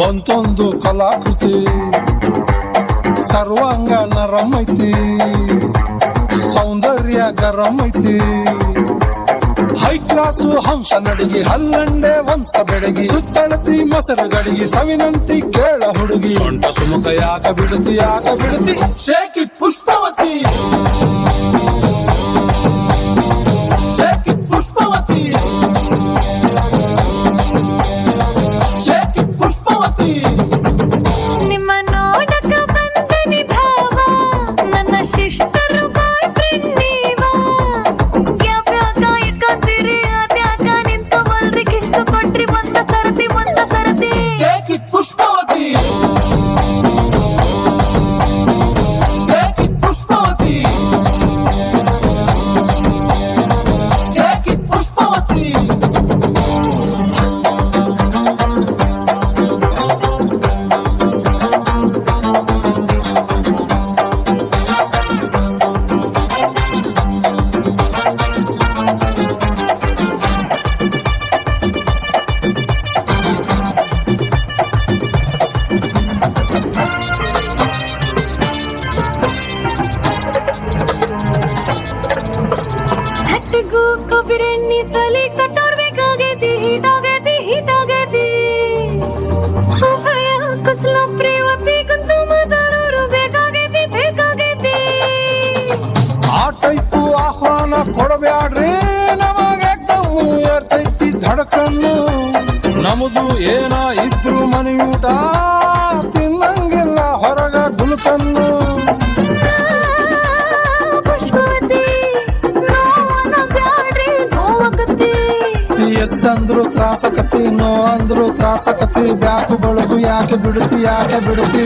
ಬಂತೊಂದು ಕಲಾಕೃತಿ, ಸರ್ವಾಂಗ ನರಂ ಐತಿ ಸೌಂದರ್ಯ ಗರಂ ಐತಿ ಹೈ ಕ್ಲಾಸು ಹಂಸ ನಡಿಗೆ, ಹಲ್ಲಂಡೆ ವಂಶ ಬೆಡಗಿ, ಸುತ್ತಳತಿ ಮೊಸರು ಗಡಿಗೆ ಸವಿನಂತಿ ಕೇಳ ಹುಡುಗಿ. ಸೊಂಟ ಸುಮುಖ ಯಾಕ ಬಿಡುತ್ತಿ ಯಾಕ ಬಿಡುತ್ತಿ ಶೇಕಿ ಶೇಕಿ ತಲೆ ಕಟ್ಟೋರ್ಬೇಕಾಗೈತಿ ಹೀಟಾಗೈತಿ ಹೀಟಾಗೈತಿ ಉಭಯ ಕುಸಲ ಪ್ರೇವತಿ ಕುಂತು ಮಾತಾಡೋರು ಅಂದ್ರು ತ್ರಾಸಕತಿ ನೋ ಅಂದ್ರು ತ್ರಾಸಕತಿ. ಬ್ಯಾಕು ಬಳಗು ಯಾಕೆ ಬಿಡುತ್ತಿ ಯಾಕೆ ಬಿಡುತ್ತಿ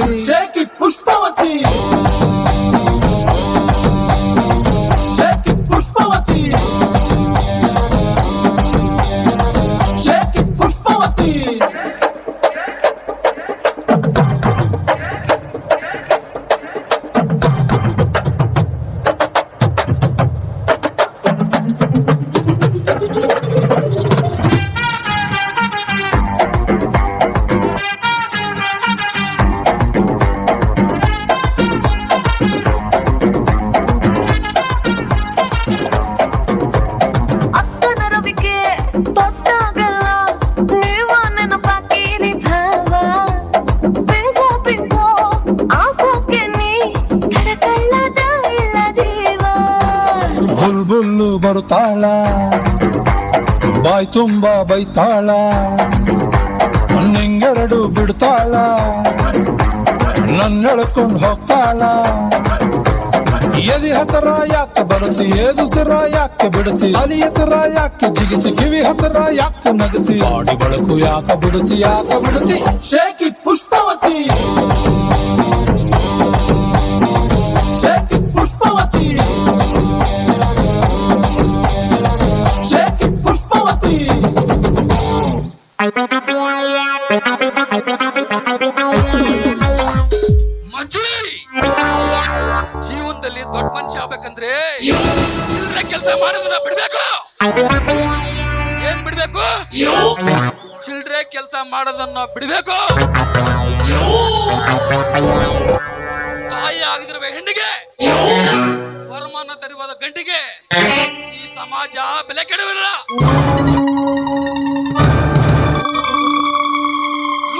ಬುಲ್ಲು ಬಾಯ್ ತುಂಬ ಬೈತಾಳ. ನಿಂಗೆರಡು ಬಿಡ್ತಾಳ. ನನ್ನ ಎಳ್ಕೊಂಡು ಹೋಗ್ತಾಳ. ಎದಿ ಹತರ ಯಾಕೆ ಬರುತ್ತಿ? ಏದು ಸಿರ ಯಾಕೆ ಬಿಡುತ್ತಿ ಅಲಿ ಹತ್ರ ಯಾಕೆ ಜಿಗಿತಿ? ಕಿವಿ ಹತ್ರ ಯಾಕೆ ನಗತಿ ಬಾಡಿ ಬಳಕು ಯಾಕೆ ಬಿಡುತ್ತಿ? ಯಾಕೆ ಬಿಡುತ್ತಿ? ಶೇಕಿ ಪುಷ್ಪವತಿ ಪ್ರಪಂಚ ಆಗ್ಬೇಕಂದ್ರೆ ಕೆಲಸ ಮಾಡೋದನ್ನ ಬಿಡ್ಬೇಕು. ಏನ್ ಬಿಡ್ಬೇಕು? ಚಿಲ್ಡ್ರೆ ಕೆಲಸ ಮಾಡೋದನ್ನ ಬಿಡ್ಬೇಕು. ತಾಯಿ ಆಗಿದಿರುವ ಹೆಣ್ಣಿಗೆ ವರಮಾನ ತರಿವಾದ ಗಂಟಿಗೆ ಈ ಸಮಾಜ ಬೆಲೆ ಕೆಡವಿಲ್ಲ.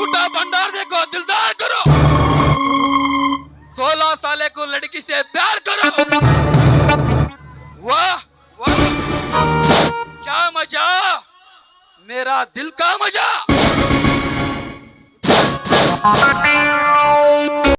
ಊಟ ಭಂಡಾರ ದಿಲ್ದಾರ್ ಕರೋ. सोलह साले को लड़की से प्यार करो। वाह वाह। क्या मज़ा? मेरा दिल का मज़ा।